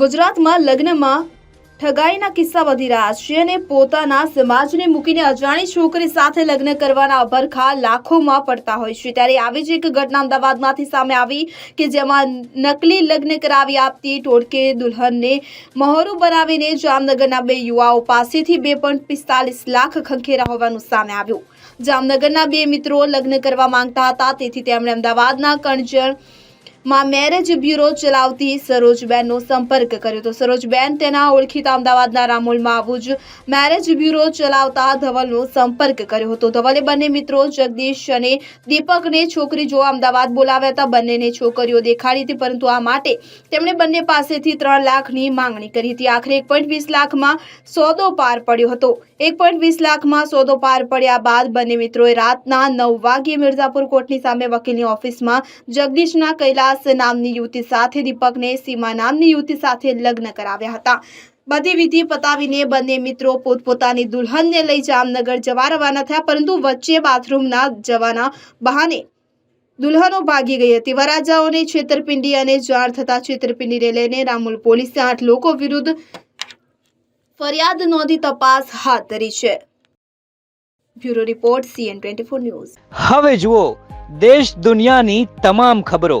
ગુજરાતમાં લગ્નમાં ઠગાઈના કિસ્સા વધી રહ્યા છે અને પોતાના સમાજને મૂકીને અજાણી છોકરી સાથે લગ્ન કરવાના અભરખા લાખોમાં પડતા હોય છે. ત્યારે આવી જ એક ઘટના અમદાવાદમાંથી સામે આવી કે જેમાં નકલી લગ્ન કરાવી આપતી ટોળકે દુલ્હનને મહોરું બનાવીને જામનગરના બે યુવાઓ પાસેથી બે પિસ્તાલીસ લાખ ખંખેરા હોવાનું સામે આવ્યું. જામનગરના બે મિત્રો લગ્ન કરવા માંગતા હતા, તેથી તેમણે અમદાવાદના કણજણ માં મેરેજ બ્યુરો ચલાવતી સરોજબેનનો સંપર્ક કર્યો તો સરોજબેન તેના ઓળખીતા અમદાવાદના રામોલમાં આવું જ મેરેજ બ્યુરો ચલાવતા ધવલનો સંપર્ક કર્યો હતો. ધવલે બંને મિત્રો જગદીશ અને દીપકને છોકરી જોવા અમદાવાદ બોલાવ્યા હતા. બંનેને છોકરીઓ દેખાડી હતી, પરંતુ આ માટે તેમણે બંને પાસેથી ત્રણ લાખની માંગણી કરી હતી. આખરે એક પોઈન્ટ વીસ લાખમાં સોદો પાર પડ્યો હતો. એક પોઈન્ટ વીસ લાખમાં સોદો પાર પડ્યા બાદ બંને મિત્રોએ રાતના નવ વાગ્યે મિર્ઝાપુર કોર્ટની સામે વકીલની ઓફિસમાં જગદીશના કૈલાસ નામની યુવતી સાથે દીપકને સીમા નામની યુવતી સાથે લગ્ન કરાવ્યા હતા. બધી વિધિ પતાવીને બંને મિત્રો પોતપોતાની દુલ્હનને લઈ જામનગર જવા રવાના થયા, પરંતુ વચ્ચે બાથરૂમના જવાના બહાને દુલ્હનો ભાગી ગઈ હતી. વરાજાઓને છેતરપિંડી અને જાણ થતા છેતરપિંડીને લઈને રામુલ પોલીસે આઠ લોકો વિરુદ્ધ ફરિયાદ નોંધી તપાસ હાથ ધરી છે. Bureau report, CN twenty news. હવે જુઓ, દેશ દુનિયાની તમામ ખબરો.